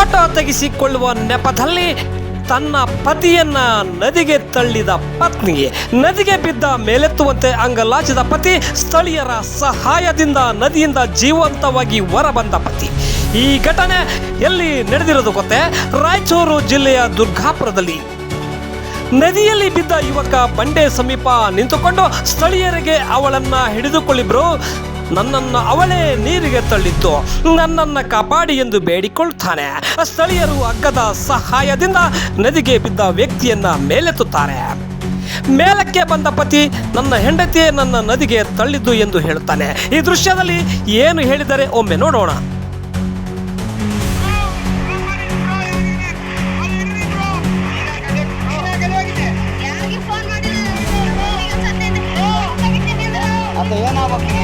Photo ತೆಗೆಸಿಕೊಳ್ಳುವ ನೆಪದಲ್ಲಿ ತನ್ನ ಪತಿಯನ್ನ ನದಿಗೆ ತಳ್ಳಿದ ಪತ್ನಿಗೆ ನದಿಗೆ ಬಿದ್ದ ಮೇಲೆತ್ತುವಂತೆ ಅಂಗಲಾಚಿದ ಪತಿ, ಸ್ಥಳೀಯರ ಸಹಾಯದಿಂದ ನದಿಯಿಂದ ಜೀವಂತವಾಗಿ ಹೊರಬಂದ ಪತಿ. ಈ ಘಟನೆ ಎಲ್ಲಿ ನಡೆದಿರೋದು ಗೊತ್ತೇ? ರಾಯಚೂರು ಜಿಲ್ಲೆಯ ದುರ್ಗಾಪುರದಲ್ಲಿ. ನದಿಯಲ್ಲಿ ಬಿದ್ದ ಯುವಕ ಬಂಡೆ ಸಮೀಪ ನಿಂತುಕೊಂಡು ಸ್ಥಳೀಯರಿಗೆ ಅವಳನ್ನ ಹಿಡಿದುಕೊಳ್ಳಿ ನನ್ನನ್ನು ನನ್ನನ್ನ ಅವಳೇ ನೀರಿಗೆ ತಳ್ಳಿದ್ದು ನನ್ನನ್ನ ಕಾಪಾಡಿ ಎಂದು ಬೇಡಿಕೊಳ್ತಾನೆ. ಸ್ಥಳೀಯರು ಹಗ್ಗದ ಸಹಾಯದಿಂದ ನದಿಗೆ ಬಿದ್ದ ವ್ಯಕ್ತಿಯನ್ನ ಮೇಲೆತ್ತುತ್ತಾರೆ. ಮೇಲಕ್ಕೆ ಬಂದ ಪತಿ ನನ್ನ ಹೆಂಡತಿಯೇ ನನ್ನ ನದಿಗೆ ತಳ್ಳಿದ್ದು ಎಂದು ಹೇಳುತ್ತಾನೆ. ಈ ದೃಶ್ಯದಲ್ಲಿ ಏನು ಹೇಳಿದರೆ ಒಮ್ಮೆ ನೋಡೋಣ. Ito, yan ako.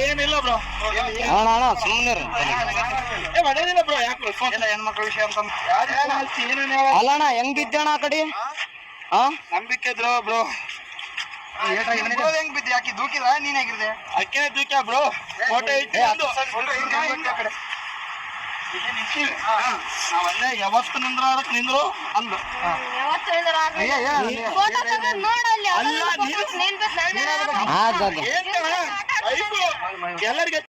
ಏನಿಲ್ಲ ಬ್ರೋ ಅಣ್ಣ ಅಣ್ಣ ಸುಮ್ಮನೆ ಏ ಹೊಡೆದಿಲ್ಲ ಬ್ರೋ ಯಾಕೆ ಎಲ್ಲ ಹೆಣ್ಮಕ್ಳ ವಿಷಯ ಅಂತ ಅಲ್ಲ ಅಣ್ಣ ಹೆಂಗ್ ಬಿದ್ದಣ್ಣ ಆ ಕಡೆ ಹಾ ನಂಬಿಕೆ ಬ್ರೋ ಬ್ರೋ ಹೆಂಗ್ ಬಿದ್ದಿ ಆಕಿ ದೂಕಿದ ನೀನ್ ಹೇಗಿರ್ದೆ ಅಕ್ಕೆ ದೂಕ್ಯ ಬ್ರೋ ಫೋಟೋ ನಾವಲ್ಲೇ ಯಾವತ್ತು ನಿಂದ್ರ ಅದಕ್ಕೆ ನಿಂದ್ರು ಅಲ್ಲ, ಎಲ್ಲರಿಗೆ